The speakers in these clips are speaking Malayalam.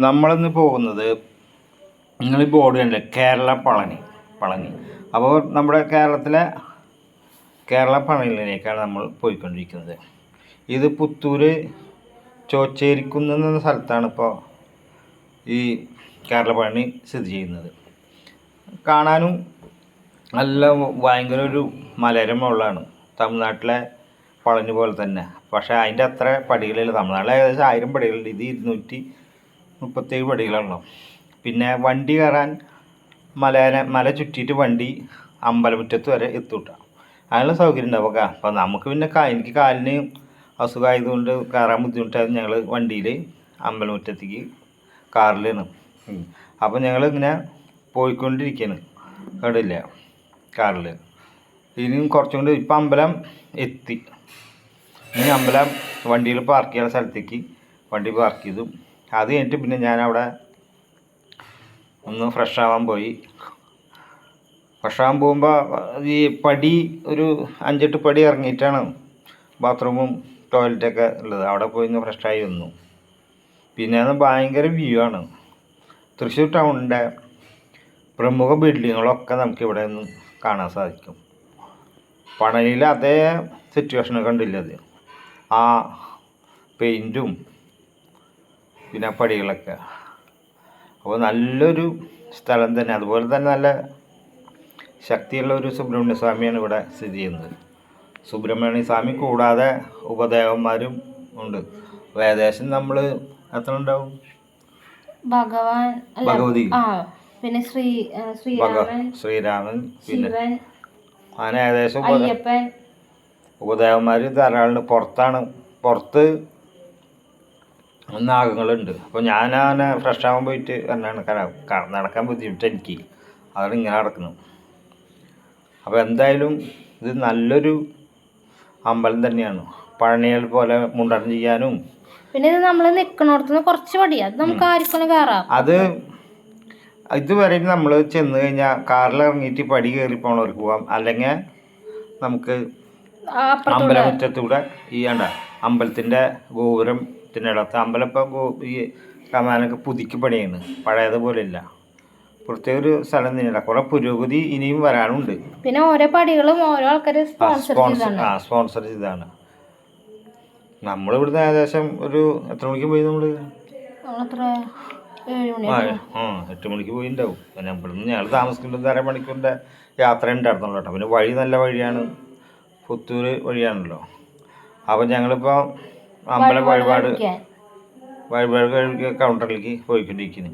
നമ്മളിന്ന് പോകുന്നത് നിങ്ങൾ ബോർഡ് കണ്ടില്ലേ? കേരള പളനി പളനി. അപ്പോൾ നമ്മുടെ കേരളത്തിലെ കേരള പളനിയിലേക്കാണ് നമ്മൾ പോയിക്കൊണ്ടിരിക്കുന്നത്. ഇത് പുത്തൂർ ചോച്ചേരിക്കുന്ന് എന്ന സ്ഥലത്താണ് ഇപ്പോൾ ഈ കേരള പളനി സ്ഥിതി ചെയ്യുന്നത്. കാണാനും നല്ല ഭയങ്കര ഒരു മലരമുള്ളതാണ് തമിഴ്നാട്ടിലെ പളനി പോലെ തന്നെ. പക്ഷേ അതിന്റെ അത്ര പടികളില്ല. തമിഴ്നാട്ടിൽ ഏകദേശം ആയിരം പടികളുണ്ട്. ഇത് ഇരുന്നൂറ്റി മുപ്പത്തേഴ് പടികളാണല്ലോ. പിന്നെ വണ്ടി കയറാൻ മലേനെ മല ചുറ്റിയിട്ട് വണ്ടി അമ്പലമുറ്റത്ത് വരെ എത്തൂട്ട. അതിനുള്ള സൗകര്യം ഉണ്ടാവുക അപ്പോൾ നമുക്ക് പിന്നെ കാ എനിക്ക് കാലിന് അസുഖമായതുകൊണ്ട് കയറാൻ ബുദ്ധിമുട്ടായത് ഞങ്ങൾ വണ്ടിയിൽ അമ്പലമുറ്റത്തേക്ക് കാറിലാണ്. അപ്പോൾ ഞങ്ങൾ ഇങ്ങനെ പോയിക്കൊണ്ടിരിക്കുകയാണ് കണ്ടില്ല കാറിൽ ഇനിയും കുറച്ചും കൂടി ഇപ്പം അമ്പലം എത്തി. ഇനി അമ്പലം വണ്ടിയിൽ പാർക്ക് ചെയ്യുന്ന സ്ഥലത്തേക്ക് വണ്ടി പാർക്ക് ചെയ്തു അത് കഴിഞ്ഞിട്ട് പിന്നെ ഞാനവിടെ ഒന്ന് ഫ്രഷ് ആവാൻ പോയി. ഫ്രഷ് ആവാൻ പോകുമ്പോൾ ഈ പടി ഒരു അഞ്ചെട്ട് പടി ഇറങ്ങിയിട്ടാണ് ബാത്റൂമും ടോയ്ലറ്റൊക്കെ ഉള്ളത്. അവിടെ പോയി ഒന്ന് ഫ്രഷായി വന്നു പിന്നെ അത് ഭയങ്കര വ്യൂ ആണ്. തൃശ്ശൂർ ടൗണിന്റെ പ്രമുഖ ബിൽഡിങ്ങുകളൊക്കെ നമുക്ക് ഇവിടെ നിന്ന് കാണാൻ സാധിക്കും. പണലിയിൽ അതേ സിറ്റുവേഷൻ കണ്ടില്ല അത്. ആ പെയിന്റും പിന്നെ പടികളൊക്കെ അപ്പോൾ നല്ലൊരു സ്ഥലം തന്നെ. അതുപോലെ തന്നെ നല്ല ശക്തിയുള്ള ഒരു സുബ്രഹ്മണ്യ സ്വാമിയാണ് ഇവിടെ സ്ഥിതി ചെയ്യുന്നത്. സുബ്രഹ്മണ്യ സ്വാമി കൂടാതെ ഉപദേവന്മാരും ഉണ്ട്. അപ്പോൾ ഏകദേശം നമ്മൾ എത്ര ഉണ്ടാവും? ഭഗവാൻ ഭഗവതി. പിന്നെ ശ്രീ ശ്രീരാമൻ ശ്രീരാമൻ പിന്നെ അങ്ങനെ ഏകദേശം ഉപ- ഉപദേവന്മാർ ധാരാളം പുറത്താണ് പുറത്ത് നാഗങ്ങളുണ്ട് അപ്പോൾ ഞാൻ അങ്ങനെ ഫ്രഷ് ആവാൻ പോയിട്ട് എന്നാണ് നടക്കാൻ ബുദ്ധിമുട്ട് എനിക്ക്. അതാണ് ഇങ്ങനെ നടക്കുന്നത്. അപ്പോൾ എന്തായാലും ഇത് നല്ലൊരു അമ്പലം തന്നെയാണ്. പഴനികൾ പോലെ മുണ്ടനം ചെയ്യാനും പിന്നെ ഇത് നമ്മൾ നിൽക്കണോടത്തുനിന്ന് കുറച്ച് പടിയാണ് അത് നമുക്ക് ആർക്കും കയറാം അത് ഇതുവരെ നമ്മൾ ചെന്ന് കഴിഞ്ഞാൽ കാറിൽ ഇറങ്ങിയിട്ട് പടി കയറി പോണവർക്ക് പോവാം. അല്ലെങ്കിൽ നമുക്ക് അമ്പലമുറ്റത്തൂടെ ഈ അമ്പലത്തിന്റെ ഗോപുരത്തിന്റെ ഇടത്ത് അമ്പലം ഇപ്പോൾ ഈ കമാനൊക്കെ പുതുക്കി പണിയാണ്. പഴയതുപോലെ ഇല്ല പ്രത്യേക ഒരു സ്ഥലം തന്നെയാണ് കുറെ പുരോഗതി ഇനിയും വരാനുണ്ട്. പിന്നെ ഓരോ പടികളും ഓരോ ആൾക്കാർ സ്പോൺസർ ആ സ്പോൺസർ ചെയ്താണ് നമ്മൾ ഇവിടുന്ന് ഏകദേശം ഒരു എത്ര മണിക്ക് പോയി നമ്മൾ ആ എട്ട് മണിക്ക് പോയിണ്ടാവും. പിന്നെ ഇവിടുന്ന് ഞങ്ങൾ താമസിക്കുന്നത് അര മണിക്കൂറിന്റെ യാത്ര ഉണ്ടായിരുന്നല്ലോ കേട്ടോ. പിന്നെ വഴി നല്ല വഴിയാണ്. പുത്തൂർ വഴിയാണല്ലോ. അപ്പോൾ ഞങ്ങളിപ്പോൾ അമ്പലം വഴിപാട്. വഴിപാട് കഴിക്കുക കൗണ്ടറിലേക്ക് പോയിക്കൊണ്ടിരിക്കുന്നു.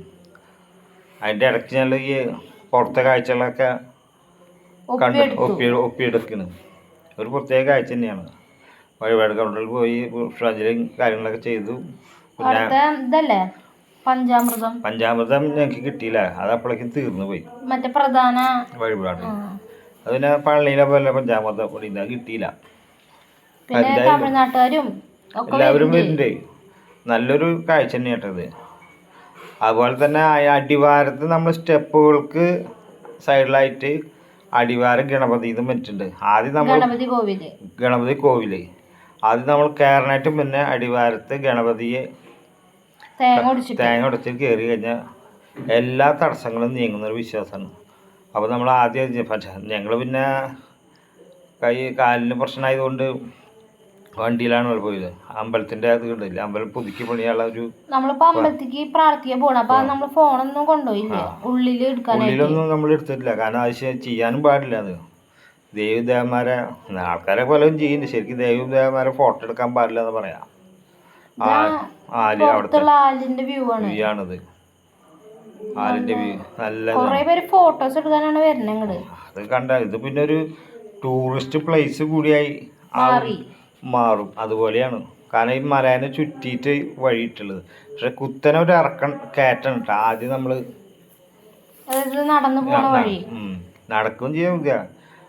അതിന്റെ ഇടയ്ക്ക് ഞങ്ങൾ ഈ പുറത്തെ കാഴ്ചകളൊക്കെ കണ്ട് ഒപ്പി ഒപ്പിയെടുക്കുന്നു. ഒരു പ്രത്യേക കാഴ്ച തന്നെയാണ്. വഴിപാട് കൗണ്ടറിൽ പോയി പുഷ്പാഞ്ജലിയും കാര്യങ്ങളൊക്കെ ചെയ്തു. പിന്നെ ഇതല്ലേ? പഞ്ചാമൃതം. പഞ്ചാമൃതം ഞങ്ങൾക്ക് കിട്ടിയില്ല. അത് അപ്പോഴേക്കും തീർന്നു പോയി. മറ്റേ പ്രധാന വഴിപാട്. അതിനെ പള്ളിയിലെ പോലെ പഞ്ചാമൃതം കിട്ടിയില്ല. പിന്നെ തമിഴ്നാട്ടുകാരും എല്ലാവരും വരുന്നുണ്ട്. നല്ലൊരു കാഴ്ച തന്നെയാട്ടത് അതുപോലെ തന്നെ അടിവാരത്ത് നമ്മൾ സ്റ്റെപ്പുകൾക്ക് സൈഡിലായിട്ട് അടിവാരം ഗണപതി ഇതും വെച്ചിട്ടുണ്ട്. ആദ്യം നമ്മൾ ഗണപതി കോവിൽ. ആദ്യം നമ്മൾ കയറാനായിട്ട് പിന്നെ അടിവാരത്ത് ഗണപതിയെ തേങ്ങ ഉടച്ച് കയറി കഴിഞ്ഞാൽ എല്ലാ തടസ്സങ്ങളും നീങ്ങുന്ന ഒരു വിശ്വാസമാണ്. അപ്പോൾ നമ്മൾ ആദ്യം പക്ഷേ ഞങ്ങൾ പിന്നെ കൈ കാലിന് പ്രശ്നമായതുകൊണ്ട് വണ്ടിയിലാണ് പോയത്. അമ്പലത്തിന്റെ അത് കണ്ടില്ല അമ്പലം പുതുക്കി പണിയുള്ള ഒരു നമ്മളിപ്പോ അമ്പലത്തിക്ക് പ്രാർത്ഥിക്കാൻ പോണം അപ്പൊ നമ്മൾ ഫോണൊന്നും കൊണ്ടുപോയില്ല. ഉള്ളിൽ എടുക്കാനായിട്ട്. ഉള്ളിലൊന്നും നമ്മൾ എടുത്തിട്ടില്ല. കാരണം ആവശ്യം ചെയ്യാനും പാടില്ല അത്. ദേവിദേവന്മാരെ ആൾക്കാരെ പലരും ചെയ്യുന്നുണ്ട് ശരിക്കും ദേവിദേവന്മാരെ ഫോട്ടോ എടുക്കാൻ പാടില്ല എന്ന് പറയാ. ആൽ അവിടുത്തെ വ്യൂ ആണിത് നല്ല ഫോട്ടോസ് എടുക്കാനാണ് വരുന്നത് അത് കണ്ട ഇത് പിന്നെ ഒരു ടൂറിസ്റ്റ് പ്ലേസ് കൂടിയായി. മാറി. മാറും. അതുപോലെയാണ്. കാരണം ഈ മലേനെ ചുറ്റിയിട്ട് വഴിയിട്ടുള്ളത്. പക്ഷെ കുത്തനെ ഒരു ഇറക്കം കയറ്റം കേട്ടോ. ആദ്യം നമ്മൾ നടന്നു പോണ വഴി. നടക്കും ചെയ്യും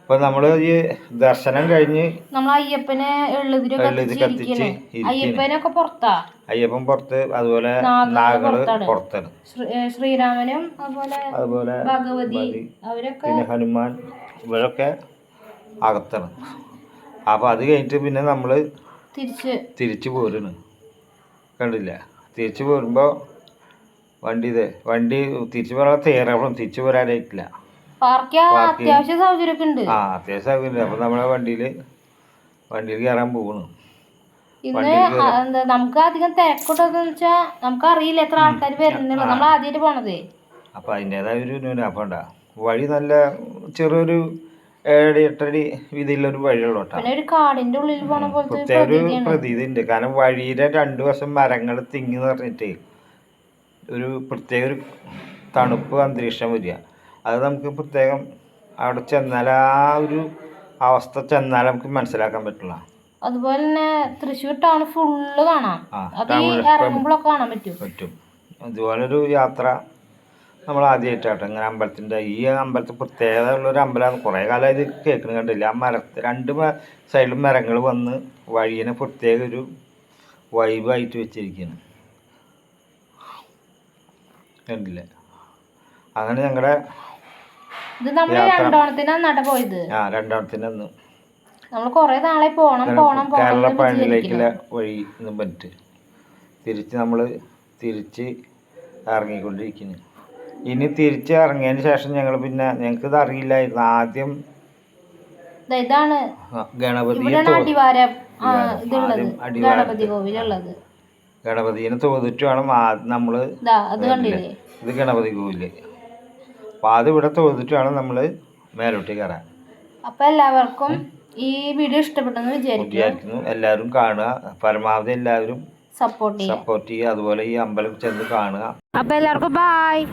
അപ്പൊ നമ്മൾ ഈ ദർശനം കഴിഞ്ഞ് നമ്മൾ അയ്യപ്പനെ കത്തിച്ച്. അയ്യപ്പനൊക്കെ പുറത്താ? അയ്യപ്പൻ പുറത്ത് അതുപോലെ നാഗൾ നാഗങ്ങൾ പുറത്താണ്. ശ്രീരാമനും അതുപോലെ അതുപോലെ ഭഗവതി ഭഗവതി, അവരൊക്കെ പിന്നെ ഹനുമാൻ ഇവരൊക്കെ അകത്താണ്. അപ്പോൾ അത് കഴിഞ്ഞിട്ട് പിന്നെ നമ്മൾ തിരിച്ച്. തിരിച്ചു പോരുന്നു കണ്ടില്ല? തിരിച്ചു പോരുമ്പോൾ വണ്ടി ഇത് വണ്ടി തിരിച്ചു പോരാൻ തയ്യാറാവണം തിരിച്ചു പോരാനായിട്ടില്ല. അത്യാവശ്യ ഉണ്ട്. ആ അത്യാവശ്യം സൗകര്യം അപ്പം നമ്മളെ വണ്ടിയിൽ വണ്ടിയിൽ കയറാൻ പോകുന്നു ഇന്ന് നമുക്ക് അധികം തിരക്കുണ്ടെന്ന് വെച്ചാൽ നമുക്ക് അറിയില്ല എത്ര ആൾക്കാർ വരുന്നുള്ളൂ നമ്മൾ ആദ്യമായിട്ട് പോണതേ. അപ്പം അതിന്റെതായ ഒരു ന്യൂനപ്പം ഉണ്ടാ വഴി നല്ല ചെറിയൊരു ഏഴടി എട്ടടി വീതിയിലൊരു വഴിയുള്ള പിന്നെ ഒരു കാടിന്റെ ഉള്ളിൽ പോണ പോലത്തെ ഒരു പ്രത്യേക ഒരു പ്രതീതി ഉണ്ട് കാരണം വഴിയിലെ രണ്ടു വശം മരങ്ങൾ തിങ്ങി നിറഞ്ഞിട്ട് ഒരു പ്രത്യേക ഒരു തണുപ്പ് അന്തരീക്ഷം വരിക. അത് നമുക്ക് പ്രത്യേകം അവിടെ ചെന്നാൽ ആ ഒരു അവസ്ഥ ചെന്നാൽ നമുക്ക് മനസ്സിലാക്കാൻ പറ്റില്ല. അതുപോലെ തന്നെ തൃശ്ശൂർ ടൗൺ ഫുള്ള് കാണാം. ആ അത് ഇറങ്ങുമ്പോഴൊക്കെ കാണാൻ പറ്റും. പറ്റും. അതുപോലൊരു യാത്ര നമ്മൾ ആദ്യമായിട്ടാട്ടോ ഇങ്ങനെ അമ്പലത്തിന്റെ ഈ അമ്പലത്തിൽ പ്രത്യേകത ഉള്ളൊരു അമ്പലമാണ്. കുറേ കാലം ഇത് കേൾക്കുന്നത് കണ്ടില്ല? ആ മരത്ത് രണ്ട് സൈഡിലും മരങ്ങൾ വന്ന് വഴിയെ പ്രത്യേക ഒരു വൈബായിട്ട് വെച്ചിരിക്കുകയാണ് കണ്ടില്ലേ? അങ്ങനെ ഞങ്ങളുടെ ഇത് നമ്മൾ രണ്ടോണത്തിനാണ് നട പോയത്. ആ നമ്മൾ കുറേ നാളെ പോണം പോണം കേരള പഴനിയിലേക്കുള്ള വഴി എന്നും പറഞ്ഞിട്ട് തിരിച്ച് നമ്മൾ തിരിച്ച് ഇറങ്ങിക്കൊണ്ടിരിക്കുന്നു ഇനി തിരിച്ച് ഇറങ്ങിയതിന് ശേഷം ഞങ്ങൾ പിന്നെ ഞങ്ങൾക്ക് ഇത് അറിയില്ലായിരുന്നു. ആദ്യം ദാ ഇതാണ് ഗണപതി അടിവാരം ഗണപതിനെ തോതിട്ട് വേണം നമ്മൾ ഇതാ ഇത് ഗണപതി കോവിൽ അപ്പൊ അത് ഇവിടെ തോതിട്ട് വേണം നമ്മൾ മേലോട്ട് കയറാൻ. അപ്പൊ എല്ലാവർക്കും ഈ വീഡിയോ ഇഷ്ടപ്പെട്ടെന്ന് വിചാരിക്കുന്നു. എല്ലാവരും കാണുക. പരമാവധി എല്ലാവരും സപ്പോർട്ട് ചെയ്യാം സപ്പോർട്ട് ചെയ്യുക. അതുപോലെ ഈ അമ്പലം ചെന്ന് കാണുക. അപ്പൊ എല്ലാവർക്കും ബായ്